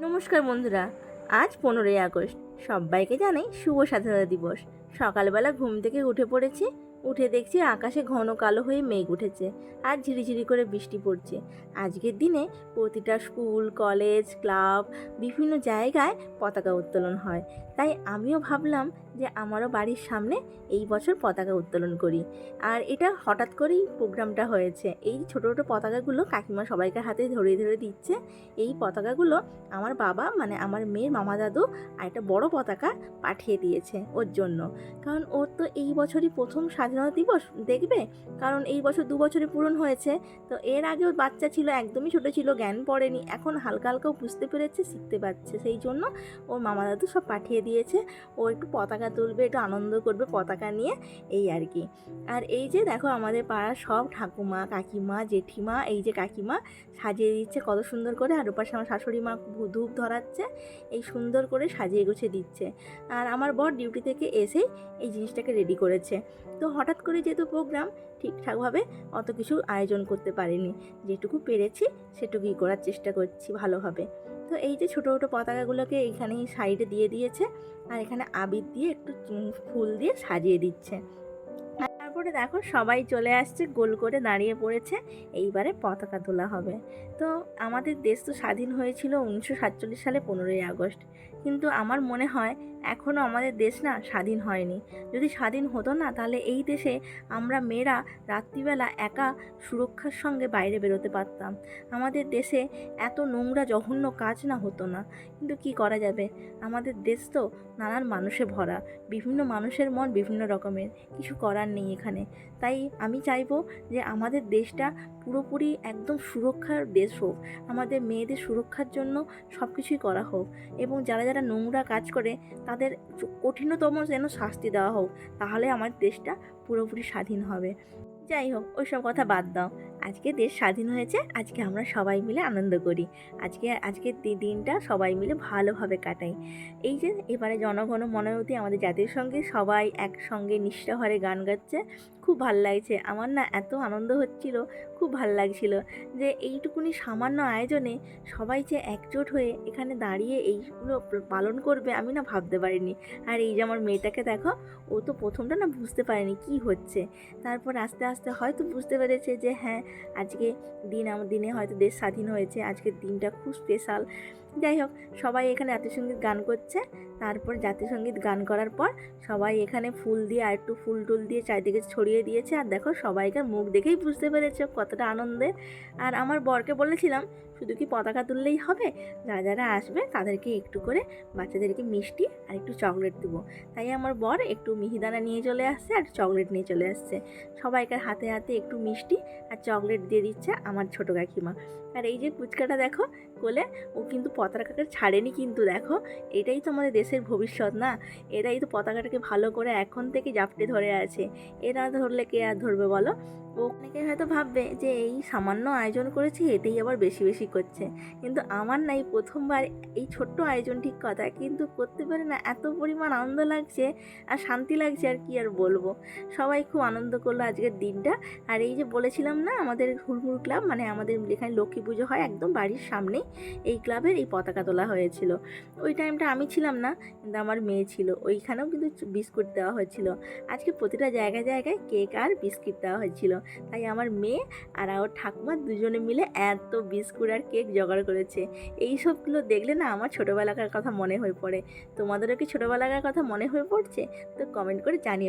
নমস্কার বন্ধুরা, আজ পনেরোই আগস্ট। সবাইকে জানাই শুভ স্বাধীনতা দিবস। সকালবেলা ঘুম থেকে উঠে পড়েছি উঠে দেখছি আকাশে ঘন কালো হয়ে মেঘ উঠেছে আর ঝিরিঝিরি করে বৃষ্টি পড়ছে। আজকের দিনে প্রতিটা স্কুল, কলেজ, ক্লাব বিভিন্ন জায়গায় পতাকা উত্তোলন হয়। তাই আমিও ভাবলাম যে আমারও বাড়ির সামনে এই বছর পতাকা উত্তোলন করি। আর এটা হঠাৎ করেই প্রোগ্রামটা হয়েছে। এই ছোটো ছোটো পতাকাগুলো কাকিমা সবাইকে হাতে ধরে ধরে দিচ্ছে, এই পতাকাগুলো আমার বাবা মানে আমার মেয়ের মামা দাদু আর একটা বড় পতাকা পাঠিয়ে দিয়েছে ওর জন্য। কারণ ওর তো এই বছরই প্রথম স্বাধীনতা দিবস দেখবে? কারণ এই বছর দু বছরে পূরণ হয়েছে। তো এর আগেও বাচ্চা ছিল, একদমই ছোটো ছিল, জ্ঞান পড়েনি। এখন হালকা হালকাও বুঝতে পেরেছে, শিখতে পারছে। সেই জন্য ওর মামা দাদু সব পাঠিয়ে দিয়েছে। ও একটু পতাকা তুলবে, একটু আনন্দ করবে পতাকা নিয়ে, এই আর কি। আর এই যে দেখো আমাদের পাড়ার সব ঠাকুমা, কাকিমা, জেঠিমা, এই যে কাকিমা সাজিয়ে দিচ্ছে কত সুন্দর করে। আর ওপাশে আমার শাশুড়ি মা ধূপ ধরাচ্ছে, এই সুন্দর করে সাজিয়ে গুছিয়ে দিচ্ছে। আর আমার বর ডিউটি থেকে এসেই এই জিনিসটাকে রেডি করেছে। তো হঠাৎ করে যেহেতু প্রোগ্রাম ঠিকঠাকভাবে অত কিছু আয়োজন করতে পারিনি। যেটুকু পেরেছি, সেটুকুই করার চেষ্টা করছি ভালোভাবে। তো এই যে ছোটো ছোটো পতাকাগুলোকে এইখানেই সাইডে দিয়ে দিয়েছে, আর এখানে আবির দিয়ে একটু ফুল দিয়ে সাজিয়ে দিচ্ছে। তারপরে দেখো সবাই চলে আসছে, গোল করে দাঁড়িয়ে পড়েছে, এইবারে পতাকা তোলা হবে। তো আমাদের দেশ তো স্বাধীন হয়েছিল উনিশশো সাতচল্লিশ সালে পনেরোই আগস্ট। কিন্তু আমার মনে হয় এখনও আমাদের দেশ না স্বাধীন হয়নি। যদি স্বাধীন হতো না, তাহলে এই দেশে আমরা মেয়েরা রাত্রিবেলা একা সুরক্ষার সঙ্গে বাইরে বেরোতে পারতাম। আমাদের দেশে এত নোংরা, জঘন্য কাজ না হতো না। কিন্তু কি করা যাবে? আমাদের দেশ তো নানান মানুষে ভরা। বিভিন্ন মানুষের মন বিভিন্ন রকমের। কিছু করার নেই এখানে। তাই আমি চাইব যে আমাদের দেশটা পুরোপুরি একদম সুরক্ষার দেশ হোক। আমাদের মেয়েদের সুরক্ষার জন্য সব কিছুই করা হোক। এবং যারা যারা নোংরা কাজ করে, তাদের চ- কঠিনতম যেন শাস্তি দেওয়া হোক, তাহলে আমার দেশটা পুরোপুরি স্বাধীন হবে। যাই হোক, ওইসব কথা বাদ দাও। আজকে দেশ স্বাধীন হয়েছে, আজকে আমরা সবাই মিলে আনন্দ করি। আজকে, আজকের দিনটা সবাই মিলে ভালোভাবে কাটাই। এই যে, এবারে জনগণ মনোয়তি আমাদের জাতির সঙ্গে সবাই একসঙ্গে নিষ্ঠাহরে গান গাচ্ছে। খুব ভালো লাগছে। আমার না এত আনন্দ হচ্ছিল, খুব ভালো লাগছিল যে এইটুকুনি সামান্য আয়োজনে সবাই যে একজোট হয়ে এখানে দাঁড়িয়ে এইগুলো পালন করবে আমি না ভাবতে পারিনি। আর এই যে আমার মেয়েটাকে দেখো, ও তো প্রথমটা না বুঝতে পারেনি কি হচ্ছে। তারপর আস্তে আস্তে হয়তো বুঝতে পেরেছে যে হ্যাঁ আজকে দিন আমার দিনে হয়তো দেশ স্বাধীন হয়েছে, আজকের দিনটা খুব স্পেশাল যাই হোক, সবাই এখানে জাতীয় সংগীত গান করছে। তারপর জাতীয় সংগীত গান করার পর সবাই এখানে ফুল দিয়ে আর একটু ফুল টুল দিয়ে চারিদিকে ছড়িয়ে দিয়েছে। আর দেখো, সবাইকার মুখ দেখেই বুঝতে পেরেছে কতটা আনন্দের। আর আমার বরকে বলেছিলাম, শুধু কি পতাকা তুললেই হবে? যারা যারা আসবে তাদেরকে একটু করে বাচ্চাদেরকে মিষ্টি আর একটু চকলেট দেবো। তাই আমার বর একটু মিহিদানা নিয়ে চলে আসছে আর চকলেট নিয়ে চলে আসছে। সবাইকার হাতে হাতে একটু মিষ্টি আর চকলেট দিয়ে দিচ্ছে আমার ছোটো কাকিমা। আর এই যে পুচকাটা দেখো কোলে, ও কিন্তু পতাকাটা ছাড়েনি কিন্তু, দেখো। এটাই তো আমাদের দেশের ভবিষ্যৎ, না? এরাই তো পতাকাটাকে ভালো করে এখন থেকে জাপটে ধরে আছে। এরা ধরলে কে আর ধরবে বলো? অনেকে হয়তো ভাববে যে, এই সামান্য আয়োজন করেছি, এতেই আবার বেশি বেশি করছে। কিন্তু আমার নাই, প্রথমবার এই ছোট্ট আয়োজন ঠিক কথা, কিন্তু করতে পারে না এত পরিমাণ আনন্দ লাগছে আর শান্তি লাগছে আর কি আর বলব। সবাই খুব আনন্দ করল আজকের দিনটা। আর এই যে বলেছিলাম না, আমাদের হুড়মুড় ক্লাব মানে আমাদের যেখানে লক্ষ্মী পুজো হয় একদম বাড়ির সামনেই। এই ক্লাবের এই পতাকা তোলা হয়েছিল। ওই টাইমটা আমি ছিলাম না, কিন্তু আমার মেয়ে ছিল। ওইখানেও কিন্তু বিস্কুট দেওয়া হয়েছিল। আজকে প্রতিটা জায়গায় জায়গায় কেক আর বিস্কিট দেওয়া হয়েছিল। তাই আমার মেয়ে আর ওর ঠাকুমা দুজনে মিলে এত বিস্কুট আর কেক জোগাড় করেছে। এই সবগুলো দেখলে না আমার ছোটোবেলাকার কথা মনে হয়ে পড়ে। তোমাদেরও কি ছোটোবেলাকার কথা মনে হয়ে পড়ছে? তো কমেন্ট করে জানিও